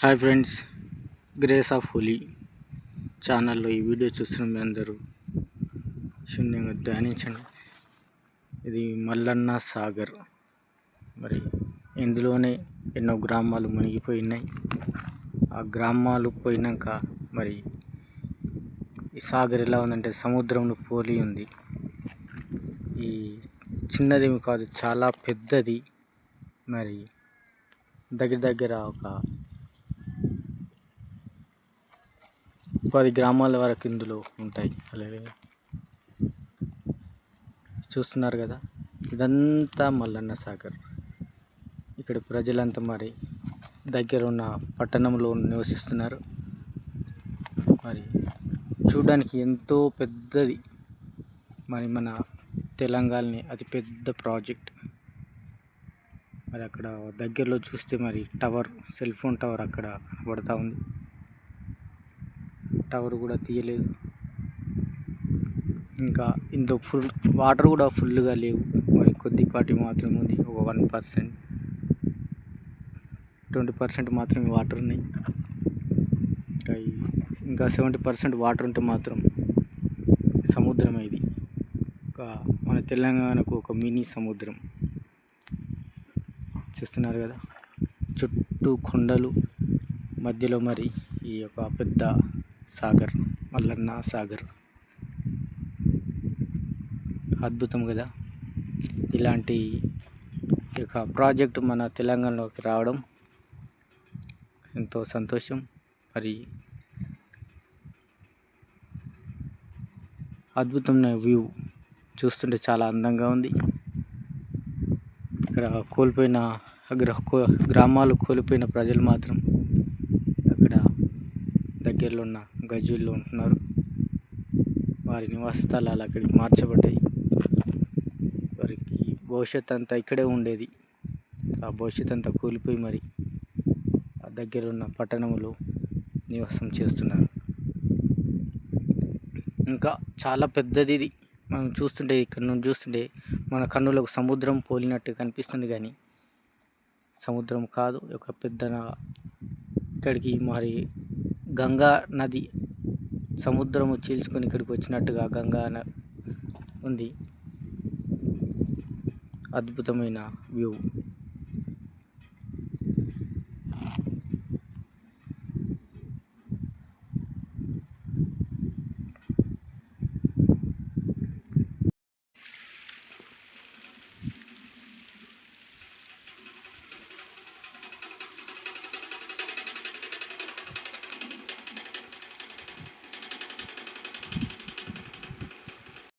Hi friends grace of holy ఛానల్లో ఈ video చూస్తున్న మీ అందరూ శూన్యంగా ధ్యానించండి. ఇది మల్లన్న సాగర్. మరి ఇందులోనే ఎన్నో గ్రామాలు మునిగిపోయినాయి. ఆ గ్రామాలు పోయినాక మరి ఈ సాగర్ ఎలా ఉందంటే సముద్రంలో పోలి ఉంది. ఈ చిన్నదేమి కాదు చాలా పెద్దది. మరి దగ్గర దగ్గర ఒక పది గ్రామాల వరకు ఇందులో ఉంటాయి. అలాగే చూస్తున్నారు కదా? ఇదంతా మల్లన్న సాగర్. ఇక్కడ ప్రజలంతా మరి దగ్గర ఉన్న పట్టణంలో నివసిస్తున్నారు. మరి చూడడానికి ఎంతో పెద్దది మరి మన తెలంగాణని అతి పెద్ద ప్రాజెక్ట్. మరి అక్కడ దగ్గరలో చూస్తే మరి టవర్ సెల్ ఫోన్ టవర్ అక్కడ కనబడతా ఉంది. టవర్ కూడా తీయలేదు. ఇంకా ఇందులో ఫుల్ వాటర్ కూడా ఫుల్గా లేవు. మరి కొద్దిపాటి మాత్రం ఉంది ఒక వన్ పర్సెంట్. ట్వంటీ పర్సెంట్ మాత్రమే వాటర్ ఉన్నాయి. ఇంకా ఇంకా సెవెంటీ పర్సెంట్ వాటర్ ఉంటే మాత్రం సముద్రం ఇది. ఒక మన తెలంగాణకు ఒక మినీ సముద్రం. చూస్తున్నారు కదా? చుట్టూ కొండలు మధ్యలో మరి ఈ యొక్క పెద్ద సాగర్ మల్లన్న సాగర్. అద్భుతం కదా? ఇలాంటి యొక్క ప్రాజెక్ట్ మన తెలంగాణలోకి రావడం ఎంతో సంతోషం. మరి అద్భుతమైన వ్యూ చూస్తుంటే చాలా అందంగా ఉంది. ఇక్కడ కోల్పోయిన గ్ర కో- గ్రామాలు కోల్పోయిన ప్రజలు మాత్రం అక్కడ దగ్గరలో ఉన్న గజ్వీల్లో ఉంటున్నారు. వారి నివాస స్థలాలు అక్కడికి మార్చబడ్డాయి. వారికి భవిష్యత్ అంతా ఇక్కడే ఉండేది. ఆ భవిష్యత్ అంతా కూలిపోయి మరి ఆ దగ్గర ఉన్న పట్టణంలో నివాసం చేస్తున్నారు. ఇంకా చాలా పెద్దది ఇది. మనం చూస్తుంటే ఇక్కడ నుండి చూస్తుంటే మన కన్నులకు సముద్రం పోలినట్టు కనిపిస్తుంది కానీ సముద్రం కాదు ఒక పెద్ద ఇక్కడికి మరి గంగా నది సముద్రము చీల్చుకొని ఇక్కడికి వచ్చినట్టుగా గంగా ఉంది. అద్భుతమైన వ్యూ.